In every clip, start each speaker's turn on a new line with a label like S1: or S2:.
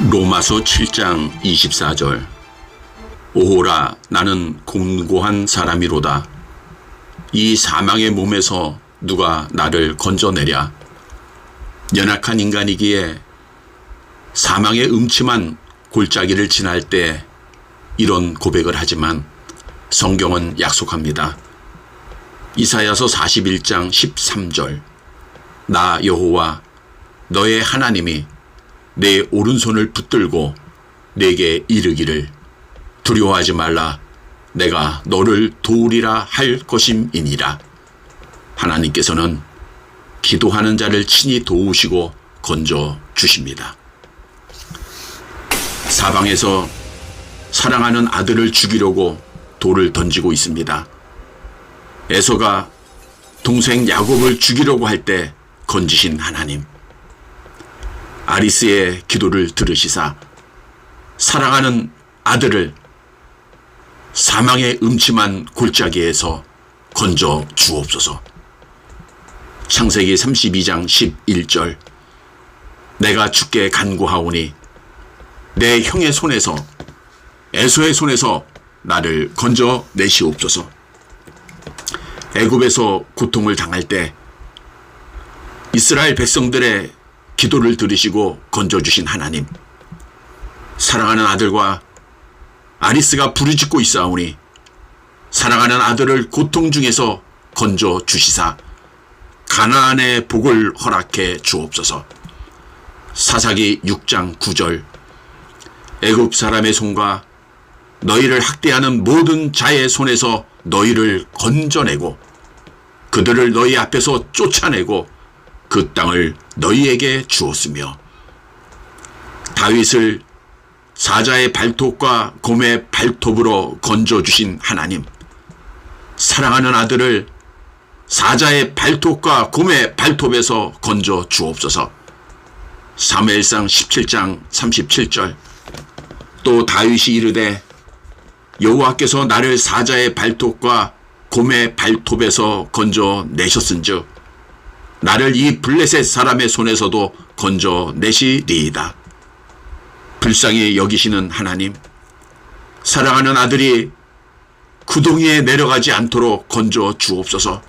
S1: 로마서 7장 24절. 오호라 나는 공고한 사람이로다. 이 사망의 몸에서 누가 나를 건져내랴? 연약한 인간이기에 사망의 음침한 골짜기를 지날 때 이런 고백을 하지만 성경은 약속합니다. 이사야서 41장 13절. 나 여호와 너의 하나님이 내 오른손을 붙들고 내게 이르기를 두려워하지 말라 내가 너를 도우리라 할 것임이니라 하나님께서는 기도하는 자를 친히 도우시고 건져 주십니다. 사방에서 사랑하는 아들을 죽이려고 돌을 던지고 있습니다. 에서가 동생 야곱을 죽이려고 할 때 건지신 하나님. 아리스의 기도를 들으시사 사랑하는 아들을 사망의 음침한 골짜기에서 건져 주옵소서. 창세기 32장 11절 내가 주께 간구하오니 내 형의 손에서 에서의 손에서 나를 건져 내시옵소서. 애굽에서 고통을 당할 때 이스라엘 백성들의 기도를 들으시고 건져주신 하나님. 사랑하는 아들과 아리스가 부르짖고 있사오니 사랑하는 아들을 고통 중에서 건져 주시사 가나안의 복을 허락해 주옵소서. 사사기 6장 9절 애굽 사람의 손과 너희를 학대하는 모든 자의 손에서 너희를 건져내고 그들을 너희 앞에서 쫓아내고 그 땅을 너희에게 주었으며 다윗을 사자의 발톱과 곰의 발톱으로 건져주신 하나님 사랑하는 아들을 사자의 발톱과 곰의 발톱에서 건져 주옵소서. 사무엘상 17장 37절. 또 다윗이 이르되 여호와께서 나를 사자의 발톱과 곰의 발톱에서 건져 내셨은즉 나를 이 블레셋 사람의 손에서도 건져 내시리이다. 불쌍히 여기시는 하나님, 사랑하는 아들이 구덩이에 내려가지 않도록 건져 주옵소서.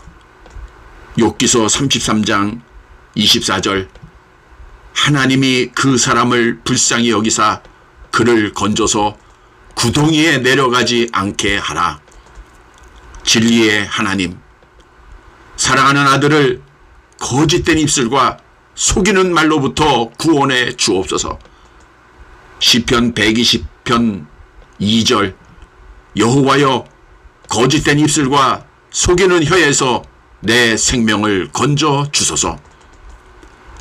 S1: 욥기서 33장 24절 하나님이 그 사람을 불쌍히 여기사 그를 건져서 구덩이에 내려가지 않게 하라. 진리의 하나님, 사랑하는 아들을 거짓된 입술과 속이는 말로부터 구원해 주옵소서. 시편 120편 2절 여호와여 거짓된 입술과 속이는 혀에서 내 생명을 건져 주소서.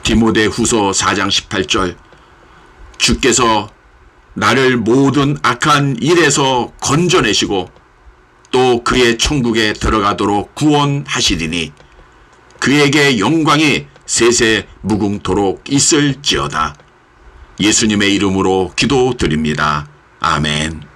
S1: 디모데 후서 4장 18절 주께서 나를 모든 악한 일에서 건져내시고 또 그의 천국에 들어가도록 구원하시리니 그에게 영광이 세세 무궁토록 있을지어다. 예수님의 이름으로 기도드립니다. 아멘.